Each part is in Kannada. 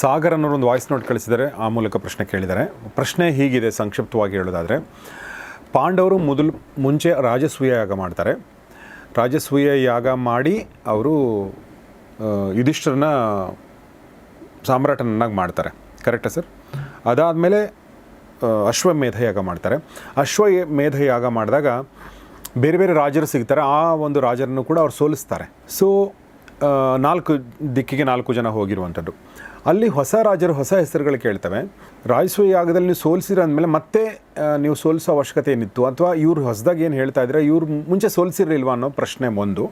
ಸಾಗರ್ ಅನ್ನೋರು ಒಂದು ವಾಯ್ಸ್ ನೋಟ್ ಕಳಿಸಿದರೆ ಆ ಮೂಲಕ ಪ್ರಶ್ನೆ ಕೇಳಿದ್ದಾರೆ. ಪ್ರಶ್ನೆ ಹೀಗಿದೆ, ಸಂಕ್ಷಿಪ್ತವಾಗಿ ಹೇಳೋದಾದರೆ. ಪಾಂಡವರು ಮೊದಲು ಮುಂಚೆ ರಾಜಸೂಯ ಯಾಗ ಮಾಡ್ತಾರೆ. ರಾಜಸೂಯ ಯಾಗ ಮಾಡಿ ಅವರು ಯುಧಿಷ್ಠರನ್ನ ಸಾಮ್ರಾಟನನ್ನಾಗಿ ಮಾಡ್ತಾರೆ. ಕರೆಕ್ಟಾ ಸರ್ ಅದಾದಮೇಲೆ ಅಶ್ವಮೇಧ ಯಾಗ ಮಾಡ್ತಾರೆ. ಅಶ್ವಮೇಧ ಯಾಗ ಮಾಡಿದಾಗ ಬೇರೆ ಬೇರೆ ರಾಜರು ಸಿಗ್ತಾರೆ. ಆ ಒಂದು ರಾಜರನ್ನು ಕೂಡ ಅವ್ರು ಸೋಲಿಸ್ತಾರೆ. ಸೊ ನಾಲ್ಕು ದಿಕ್ಕಿಗೆ ನಾಲ್ಕು ಜನ ಹೋಗಿರುವಂಥದ್ದು. ಅಲ್ಲಿ ಹೊಸ ರಾಜರು ಹೊಸ ಹೆಸರುಗಳು ಕೇಳ್ತವೆ. ರಾಜಸೂಯ ಯಾಗದಲ್ಲಿ ನೀವು ಸೋಲಿಸಿರ ಅಂದಮೇಲೆ ಮತ್ತೆ ನೀವು ಸೋಲಿಸೋ ಅವಶ್ಯಕತೆ ಏನಿತ್ತು? ಅಥವಾ ಇವ್ರು ಹೊಸದಾಗಿ ಏನು ಹೇಳ್ತಾ ಇದ್ರೆ ಇವ್ರು ಮುಂಚೆ ಸೋಲಿಸಿರಲಿಲ್ವ ಅನ್ನೋ ಪ್ರಶ್ನೆ ಒಂದು.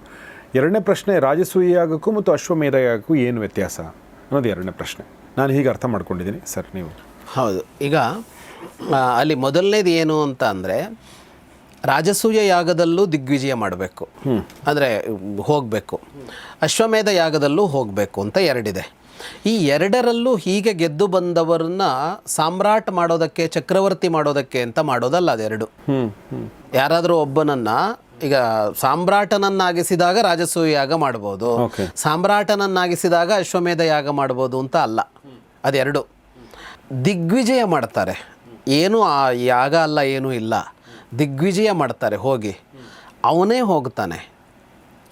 ಎರಡನೇ ಪ್ರಶ್ನೆ, ರಾಜಸೂಯ ಯಾಗಕ್ಕೂ ಮತ್ತು ಅಶ್ವಮೇಧ ಯಾಗಕ್ಕೂ ಏನು ವ್ಯತ್ಯಾಸ? ಅನ್ನೋದು ಎರಡನೇ ಪ್ರಶ್ನೆ. ನಾನು ಹೀಗೆ ಅರ್ಥ ಮಾಡ್ಕೊಂಡಿದ್ದೀನಿ. ಸರ್, ನೀವು. ಹೌದು. ಈಗ ಅಲ್ಲಿ ಮೊದಲನೇದು ಏನು ಅಂತ ಅಂದರೆ ರಾಜಸೂಯ ಯಾಗದಲ್ಲೂ ದಿಗ್ವಿಜಯ ಮಾಡಬೇಕು. ಅಂದರೆ ಹೋಗಬೇಕು. ಅಶ್ವಮೇಧ ಯಾಗದಲ್ಲೂ ಹೋಗಬೇಕು ಅಂತ ಎರಡಿದೆ. ಈ ಎರಡರಲ್ಲೂ ಹೀಗೆ ಗೆದ್ದು ಬಂದವರನ್ನ ಸಾಮ್ರಾಟ್ ಮಾಡೋದಕ್ಕೆ ಚಕ್ರವರ್ತಿ ಮಾಡೋದಕ್ಕೆ ಅಂತ ಮಾಡೋದಲ್ಲ ಅದೆರಡು. ಯಾರಾದರೂ ಒಬ್ಬನನ್ನ ಈಗ ಸಾಮ್ರಾಟನನ್ನಾಗಿಸಿದಾಗ ರಾಜಸೂಯ ಯಾಗ ಮಾಡ್ಬೋದು. ಸಾಮ್ರಾಟನನ್ನಾಗಿಸಿದಾಗ ಅಶ್ವಮೇಧ ಯಾಗ ಮಾಡ್ಬೋದು ಅಂತ ಅಲ್ಲ. ಅದೆರಡು. ದಿಗ್ವಿಜಯ ಮಾಡ್ತಾರೆ. ಏನು ಆ ಯಾಗ ಅಲ್ಲ ಏನೂ ಇಲ್ಲ. ದಿಗ್ವಿಜಯ ಮಾಡ್ತಾರೆ ಹೋಗಿ. ಅವನೇ ಹೋಗ್ತಾನೆ.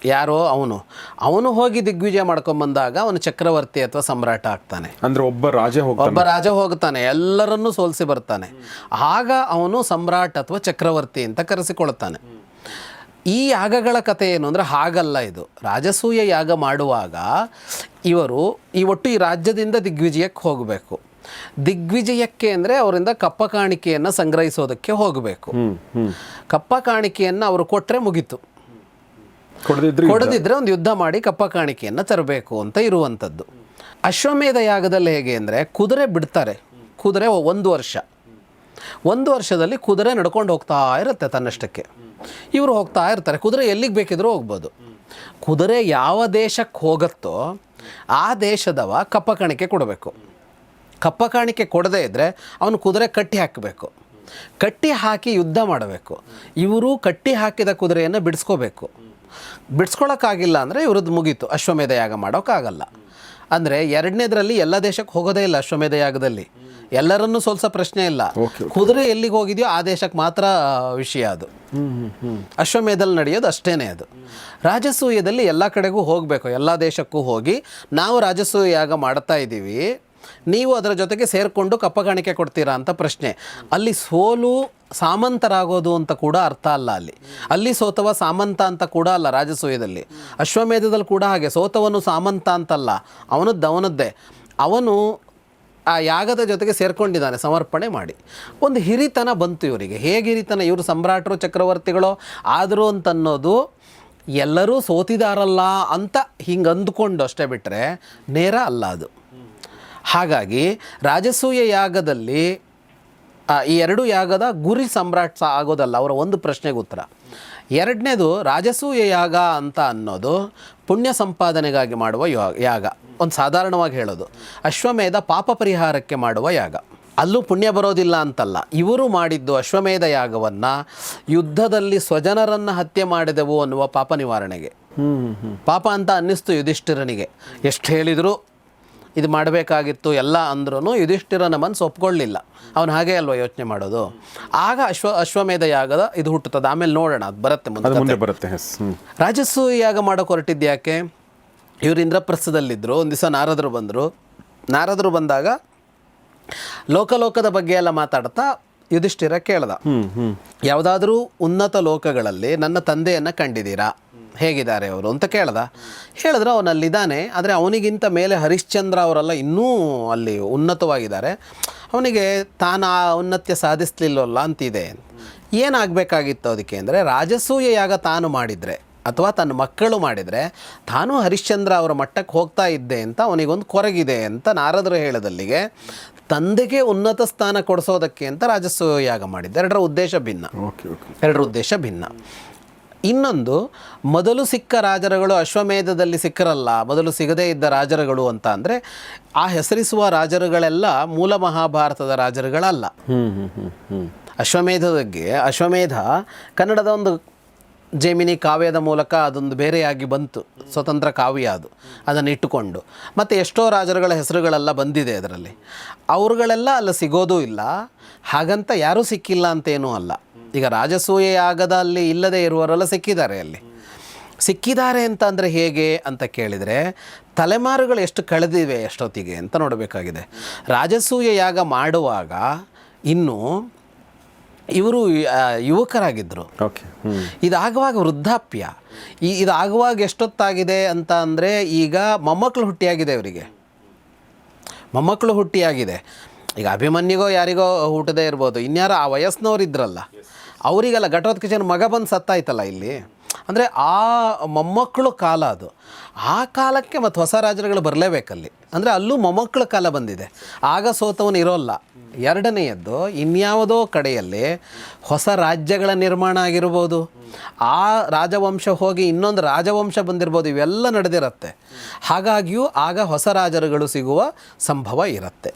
ಯಾರೋ ಅವನು. ಅವನು ಹೋಗಿ ದಿಗ್ವಿಜಯ ಮಾಡ್ಕೊಂಬಂದಾಗ ಅವನು ಚಕ್ರವರ್ತಿ ಅಥವಾ ಸಮ್ರಾಟ ಆಗ್ತಾನೆ. ಅಂದ್ರೆ ಒಬ್ಬ ರಾಜ ಒಬ್ಬ ರಾಜ ಹೋಗ್ತಾನೆ ಎಲ್ಲರನ್ನೂ ಸೋಲಿಸಿ ಬರ್ತಾನೆ. ಆಗ ಅವನು ಸಮ್ರಾಟ್ ಅಥವಾ ಚಕ್ರವರ್ತಿ ಅಂತ ಕರೆಸಿಕೊಳ್ತಾನೆ. ಈ ಯಾಗಗಳ ಕಥೆ ಏನು ಅಂದರೆ ಹಾಗಲ್ಲ ಇದು. ರಾಜಸೂಯ ಯಾಗ ಮಾಡುವಾಗ ಇವರು ಈ ಒಟ್ಟು ಈ ರಾಜ್ಯದಿಂದ ದಿಗ್ವಿಜಯಕ್ಕೆ ಹೋಗಬೇಕು. ದಿಗ್ವಿಜಯಕ್ಕೆ ಅಂದರೆ ಅವರಿಂದ ಕಪ್ಪ ಕಾಣಿಕೆಯನ್ನು ಸಂಗ್ರಹಿಸೋದಕ್ಕೆ ಹೋಗಬೇಕು. ಕಪ್ಪ ಕಾಣಿಕೆಯನ್ನು ಅವರು ಕೊಟ್ಟರೆ ಮುಗೀತು. ಕೊಡದಿದ್ರೆ ಒಂದು ಯುದ್ಧ ಮಾಡಿ ಕಪ್ಪ ಕಾಣಿಕೆಯನ್ನು ತರಬೇಕು ಅಂತ ಇರುವಂಥದ್ದು ಅಶ್ವಮೇಧ ಯಾಗದಲ್ಲಿ ಹೇಗೆ ಅಂದರೆ ಕುದುರೆ ಬಿಡ್ತಾರೆ. ಕುದುರೆ ಒಂದು ವರ್ಷ. ಒಂದು ವರ್ಷದಲ್ಲಿ ಕುದುರೆ ನಡ್ಕೊಂಡು ಹೋಗ್ತಾ ಇರುತ್ತೆ ತನ್ನಷ್ಟಕ್ಕೆ. ಇವರು ಹೋಗ್ತಾ ಇರ್ತಾರೆ. ಕುದುರೆ ಎಲ್ಲಿಗೆ ಬೇಕಿದ್ರೂ ಹೋಗ್ಬೋದು. ಕುದುರೆ ಯಾವ ದೇಶಕ್ಕೆ ಹೋಗುತ್ತೋ ಆ ದೇಶದವ ಕಪ್ಪ ಕಾಣಿಕೆ ಕೊಡಬೇಕು. ಕಪ್ಪ ಕಾಣಿಕೆ ಕೊಡದೇ ಇದ್ದರೆ ಅವನು ಕುದುರೆ ಕಟ್ಟಿ ಹಾಕಬೇಕು. ಕಟ್ಟಿ ಹಾಕಿ ಯುದ್ಧ ಮಾಡಬೇಕು. ಇವರು ಕಟ್ಟಿ ಹಾಕಿದ ಕುದುರೆಯನ್ನು ಬಿಡಿಸ್ಕೋಬೇಕು. ಬಿಡಿಸ್ಕೊಳಕ್ಕಾಗಿಲ್ಲ ಅಂದರೆ ಇವ್ರದ್ದು ಮುಗೀತು. ಅಶ್ವಮೇಧ ಯಾಗ ಮಾಡೋಕ್ಕಾಗಲ್ಲ. ಅಂದರೆ ಎರಡನೇದರಲ್ಲಿ ಎಲ್ಲ ದೇಶಕ್ಕೆ ಹೋಗೋದೇ ಇಲ್ಲ ಅಶ್ವಮೇಧ ಯಾಗದಲ್ಲಿ. ಎಲ್ಲರನ್ನೂ ಸೋಲ್ಸೋ ಪ್ರಶ್ನೆ ಇಲ್ಲ. ಕುದುರೆ ಎಲ್ಲಿಗೆ ಹೋಗಿದೆಯೋ ಆ ದೇಶಕ್ಕೆ ಮಾತ್ರ ವಿಷಯ ಅದು. ಅಶ್ವಮೇಧದಲ್ಲಿ ನಡೆಯೋದು ಅಷ್ಟೇ ಅದು. ರಾಜಸೂಯದಲ್ಲಿ ಎಲ್ಲ ಕಡೆಗೂ ಹೋಗಬೇಕು. ಎಲ್ಲ ದೇಶಕ್ಕೂ ಹೋಗಿ ನಾವು ರಾಜಸೂಯ ಯಾಗ ಮಾಡ್ತಾ ಇದ್ದೀವಿ. ನೀವು ಅದರ ಜೊತೆಗೆ ಸೇರಿಕೊಂಡು ಕಪ್ಪ ಕಾಣಿಕೆ ಕೊಡ್ತೀರಾ ಅಂತ ಪ್ರಶ್ನೆ. ಅಲ್ಲಿ ಸೋಲು ಸಾಮಂತರಾಗೋದು ಅಂತ ಕೂಡ ಅರ್ಥ ಅಲ್ಲ ಅಲ್ಲಿ. ಅಲ್ಲಿ ಸೋತವ ಸಾಮಂತ ಅಂತ ಕೂಡ ಅಲ್ಲ ರಾಜಸೂಯದಲ್ಲಿ. ಅಶ್ವಮೇಧದಲ್ಲಿ ಕೂಡ ಹಾಗೆ, ಸೋತವನು ಸಾಮಂತ ಅಂತಲ್ಲ ಅವನದ್ದು ಅವನದ್ದೇ ಅವನು ಆ ಯಾಗದ ಜೊತೆಗೆ ಸೇರ್ಕೊಂಡಿದ್ದಾನೆ, ಸಮರ್ಪಣೆ ಮಾಡಿ. ಒಂದು ಹಿರಿತನ ಬಂತು ಇವರಿಗೆ. ಹೇಗೆ ಹಿರಿತನ? ಇವರು ಸಮ್ರಾಟರು, ಚಕ್ರವರ್ತಿಗಳೋ? ಆದರೂ ಅಂತನ್ನೋದು, ಎಲ್ಲರೂ ಸೋತಿದಾರಲ್ಲ ಅಂತ ಹಿಂಗೆ ಅಂದುಕೊಂಡು ಅಷ್ಟೇ ಬಿಟ್ಟರೆ ನೇರ ಅಲ್ಲ ಅದು. ಹಾಗಾಗಿ ರಾಜಸೂಯ ಯಾಗದಲ್ಲಿ ಈ ಎರಡು ಯಾಗದ ಗುರಿ ಸಮ್ರಾಟ್ ಸಹ ಆಗೋದಲ್ಲ ಅವರ ಒಂದು ಪ್ರಶ್ನೆಗೆ ಉತ್ತರ. ಎರಡನೇದು ರಾಜಸೂಯ ಯಾಗ ಅಂತ ಅನ್ನೋದು ಪುಣ್ಯ ಸಂಪಾದನೆಗಾಗಿ ಮಾಡುವ ಯಾಗ. ಒಂದು ಸಾಧಾರಣವಾಗಿ ಹೇಳೋದು. ಅಶ್ವಮೇಧ ಪಾಪ ಪರಿಹಾರಕ್ಕೆ ಮಾಡುವ ಯಾಗ. ಅಲ್ಲೂ ಪುಣ್ಯ ಬರೋದಿಲ್ಲ ಅಂತಲ್ಲ ಇವರು ಮಾಡಿದ್ದು ಅಶ್ವಮೇಧ ಯಾಗವನ್ನು ಯುದ್ಧದಲ್ಲಿ ಸ್ವಜನರನ್ನು ಹತ್ಯೆ ಮಾಡಿದೆವು ಅನ್ನುವ ಪಾಪ ನಿವಾರಣೆಗೆ. ಪಾಪ ಅಂತ ಅನ್ನಿಸ್ತು ಯುಧಿಷ್ಠಿರನಿಗೆ. ಎಷ್ಟು ಹೇಳಿದರೂ ಇದು ಮಾಡಬೇಕಾಗಿತ್ತು ಎಲ್ಲ ಅಂದ್ರೂ ಯುಧಿಷ್ಠಿರನ ಮನಸ್ಸು ಒಪ್ಕೊಳ್ಳಿಲ್ಲ. ಅವನು ಹಾಗೆ ಅಲ್ವಾ ಯೋಚನೆ ಮಾಡೋದು? ಆಗ ಅಶ್ವ ಅಶ್ವಮೇಧ ಯಾಗದ ಇದು ಹುಟ್ಟುತ್ತದೆ. ಆಮೇಲೆ ನೋಡೋಣ ಅದು ಬರುತ್ತೆ ಮುಂದೆ ಬರುತ್ತೆ ರಾಜಸ್ಸು ಯಾಗ ಮಾಡೋಕೆ ಹೊರಟಿದ್ದು ಯಾಕೆ? ಇವರು ಇಂದ್ರಪ್ರಸ್ಥದಲ್ಲಿದ್ದರು ಒಂದು ದಿವಸ ನಾರದರು ಬಂದರು. ನಾರದರು ಬಂದಾಗ ಲೋಕಲೋಕದ ಬಗ್ಗೆ ಎಲ್ಲ ಮಾತಾಡ್ತಾ ಯುಧಿಷ್ಠಿರ ಕೇಳ್ದ. ಯಾವುದಾದ್ರೂ ಉನ್ನತ ಲೋಕಗಳಲ್ಲಿ ನನ್ನ ತಂದೆಯನ್ನು ಕಂಡಿದ್ದೀರಾ? ಹೇಗಿದ್ದಾರೆ ಅವರು ಅಂತ ಕೇಳ್ದ. ಹೇಳಿದ್ರೆ ಅವನಲ್ಲಿದ್ದಾನೆ ಆದರೆ ಅವನಿಗಿಂತ ಮೇಲೆ ಹರಿಶ್ಚಂದ್ರ ಅವರೆಲ್ಲ ಇನ್ನೂ ಅಲ್ಲಿ ಉನ್ನತವಾಗಿದ್ದಾರೆ. ಅವನಿಗೆ ತಾನು ಆ ಔನ್ನತ್ಯ ಸಾಧಿಸ್ಲಿಲ್ಲವಲ್ಲ ಅಂತಿದೆ. ಏನಾಗಬೇಕಾಗಿತ್ತು ಅದಕ್ಕೆ ಅಂದರೆ ರಾಜಸೂಯ ಯಾಗ ತಾನು ಮಾಡಿದರೆ. ಅಥವಾ ತನ್ನ ಮಕ್ಕಳು ಮಾಡಿದರೆ ತಾನು ಹರಿಶ್ಚಂದ್ರ ಅವರ ಮಟ್ಟಕ್ಕೆ ಹೋಗ್ತಾ ಇದ್ದೆ ಅಂತ ಅವನಿಗೊಂದು ಕೊರಗಿದೆ ಅಂತ ನಾರದರು ಹೇಳದಲ್ಲಿಗೆ ತಂದೆಗೆ ಉನ್ನತ ಸ್ಥಾನ ಕೊಡಿಸೋದಕ್ಕೆ ಅಂತ ರಾಜಸ್ವ ಯಾಗ ಮಾಡಿದ್ದೆ. ಎರಡರ ಉದ್ದೇಶ ಭಿನ್ನ. Okay okay. ಎರಡರ ಉದ್ದೇಶ ಭಿನ್ನ. ಇನ್ನೊಂದು ಮೊದಲು ಸಿಕ್ಕ ರಾಜರುಗಳು ಅಶ್ವಮೇಧದಲ್ಲಿ ಸಿಕ್ಕರಲ್ಲ ಮೊದಲು ಸಿಗದೇ ಇದ್ದ ರಾಜರುಗಳು ಅಂತ ಅಂದರೆ ಆ ಹೆಸರಿಸುವ ರಾಜರುಗಳೆಲ್ಲ ಮೂಲ ಮಹಾಭಾರತದ ರಾಜರುಗಳಲ್ಲ. ಅಶ್ವಮೇಧದ ಬಗ್ಗೆ ಅಶ್ವಮೇಧ ಕನ್ನಡದ ಒಂದು ಜೈಮಿನಿ ಕಾವ್ಯದ ಮೂಲಕ ಅದೊಂದು ಬೇರೆಯಾಗಿ ಬಂತು, ಸ್ವತಂತ್ರ ಕಾವ್ಯ ಅದು, ಅದನ್ನು ಇಟ್ಟುಕೊಂಡು. ಮತ್ತು ಎಷ್ಟೋ ರಾಜರುಗಳ ಹೆಸರುಗಳೆಲ್ಲ ಬಂದಿದೆ ಅದರಲ್ಲಿ. ಅವ್ರುಗಳೆಲ್ಲ ಅಲ್ಲಿ ಸಿಗೋದೂ ಇಲ್ಲ, ಹಾಗಂತ ಯಾರೂ ಸಿಕ್ಕಿಲ್ಲ ಅಂತೇನೂ ಅಲ್ಲ. ಈಗ ರಾಜಸೂಯ ಯಾಗದ ಅಲ್ಲಿ ಇಲ್ಲದೆ ಇರುವವರೆಲ್ಲ ಸಿಕ್ಕಿದ್ದಾರೆ ಅಲ್ಲಿ. ಸಿಕ್ಕಿದ್ದಾರೆ ಅಂತ ಅಂದರೆ ಹೇಗೆ ಅಂತ ಕೇಳಿದರೆ, ತಲೆಮಾರುಗಳು ಎಷ್ಟು ಕಳೆದಿವೆ ಎಷ್ಟೊತ್ತಿಗೆ ಅಂತ ನೋಡಬೇಕಾಗಿದೆ. ರಾಜಸೂಯ ಯಾಗ ಮಾಡುವಾಗ ಇನ್ನು ಇವರು ಯುವಕರಾಗಿದ್ದರು ಓಕೆ ಇದಾಗುವಾಗ ವೃದ್ಧಾಪ್ಯ. ಈ ಇದಾಗುವಾಗ ಎಷ್ಟೊತ್ತಾಗಿದೆ ಅಂತ ಅಂದರೆ ಈಗ ಮೊಮ್ಮಕ್ಕಳು ಹುಟ್ಟಿಯಾಗಿದೆ ಅವರಿಗೆ ಮೊಮ್ಮಕ್ಕಳು ಹುಟ್ಟಿಯಾಗಿದೆ. ಈಗ ಅಭಿಮನ್ಯುಗೋ ಯಾರಿಗೋ ಹುಟ್ಟದೇ ಇರ್ಬೋದು. ಇನ್ಯಾರೋ ಆ ವಯಸ್ಸಿನವ್ರು ಇದ್ರಲ್ಲ. ಅವರಿಗೆಲ್ಲ ಘಟೋತ್ಕಚನ ಮಗ ಬಂದು ಸತ್ತಾಯ್ತಲ್ಲ ಇಲ್ಲಿ. ಅಂದರೆ ಆ ಮೊಮ್ಮಕ್ಕಳು ಕಾಲ ಅದು. ಆ ಕಾಲಕ್ಕೆ ಮತ್ತು ಹೊಸ ರಾಜರುಗಳು ಬರಲೇಬೇಕಲ್ಲಿ. ಅಂದರೆ ಅಲ್ಲೂ ಮೊಮ್ಮಕ್ಕಳ ಕಾಲ ಬಂದಿದೆ. ಆಗ ಸೋತವನು ಇರೋಲ್ಲ. ಎರಡನೆಯದ್ದು ಇನ್ಯಾವುದೋ ಕಡೆಯಲ್ಲಿ ಹೊಸ ರಾಜ್ಯಗಳ ನಿರ್ಮಾಣ ಆಗಿರ್ಬೋದು, ಆ ರಾಜವಂಶ ಹೋಗಿ ಇನ್ನೊಂದು ರಾಜವಂಶ ಬಂದಿರ್ಬೋದು, ಇವೆಲ್ಲ ನಡೆದಿರುತ್ತೆ. ಹಾಗಾಗಿಯೂ ಆಗ ಹೊಸ ರಾಜರುಗಳು ಸಿಗುವ ಸಂಭವ ಇರುತ್ತೆ.